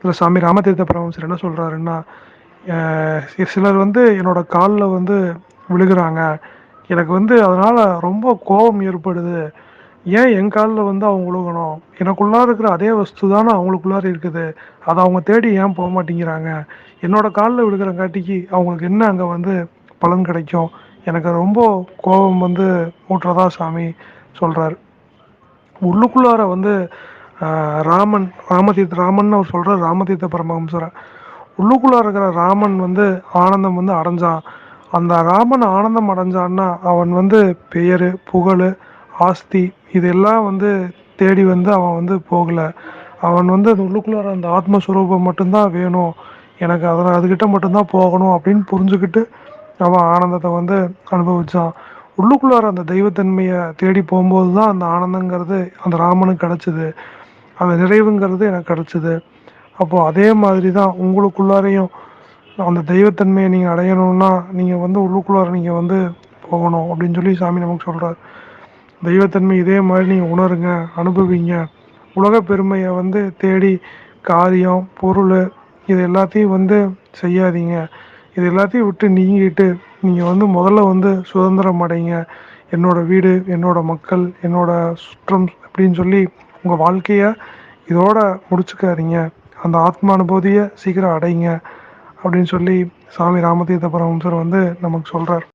இல்லை சாமி ராமதீர்த்த பரமசர் என்ன சொல்கிறாருன்னா சிலர் வந்து என்னோட காலில் வந்து விழுகிறாங்க. எனக்கு வந்து அதனால ரொம்ப கோபம் ஏற்படுது. ஏன் என் காலில் வந்து அவங்க விழுகணும்? எனக்குள்ளார இருக்கிற அதே வஸ்து தானே அவங்களுக்குள்ளார இருக்குது. அதை அவங்க தேடி ஏன் போக மாட்டேங்கிறாங்க? என்னோட காலில் விழுகிறங்காட்டிக்கு அவங்களுக்கு என்ன அங்கே வந்து பலன் கிடைக்கும்? எனக்கு ரொம்ப கோபம் வந்து மூட்டுறதா சாமி சொல்றாரு. உள்ளுக்குள்ளார வந்து ராமன் ராமதீர்த்த ராமன் அவர் சொல்றார் ராமதீர்த்த பரமஹம்சரை. உள்ளுக்குள்ளார இருக்கிற ராமன் வந்து ஆனந்தம் வந்து அடைஞ்சான். அந்த ராமன் ஆனந்தம் அடைஞ்சான்னா அவன் வந்து பெயர் புகழு ஆஸ்தி இதெல்லாம் வந்து தேடி வந்து அவன் வந்து போகலை. அவன் வந்து அந்த உள்ளுக்குள்ளார அந்த ஆத்மஸ்வரூபம் மட்டும்தான் வேணும். எனக்கு அத அதுக்கிட்ட மட்டும்தான் போகணும் அப்படின்னு புரிஞ்சுக்கிட்டு அவன் ஆனந்தத்தை வந்து அனுபவிச்சான். உள்ளுக்குள்ளார அந்த தெய்வத்தன்மையை தேடி போகும்போது தான் அந்த ஆனந்தங்கிறது அந்த ராமனுக்கு கிடச்சிது. அந்த நிறைவுங்கிறது எனக்கு கிடச்சிது. அப்போது அதே மாதிரி தான் உங்களுக்குள்ளாரையும் அந்த தெய்வத்தன்மையை நீங்கள் அடையணும்னா நீங்கள் வந்து உள்ளுக்குள்ளார நீங்கள் வந்து போகணும் அப்படின்னு சொல்லி சாமி நமக்கு சொல்கிறார் தெய்வத்தன்மை இதே மாதிரி நீங்கள் உணருங்க அனுபவிங்க. உலக பெருமையை வந்து தேடி காரியம் பொருள் இது எல்லாத்தையும் வந்து செய்யாதீங்க. இது எல்லாத்தையும் விட்டு நீங்கிட்டு நீங்கள் வந்து முதல்ல வந்து சுதந்திரம் அடைங்க. என்னோட வீடு என்னோட மக்கள் என்னோட சுற்றம் அப்படின்னு சொல்லி உங்கள் வாழ்க்கைய இதோட முடிச்சுக்காதீங்க. அந்த ஆத்ம அனுபூதியை சீக்கிரம் அடைங்க. அப்படின்னு சொல்லி சாமி ராமதீர்த்த பரமஹம்சர் வந்து நமக்கு சொல்றார்.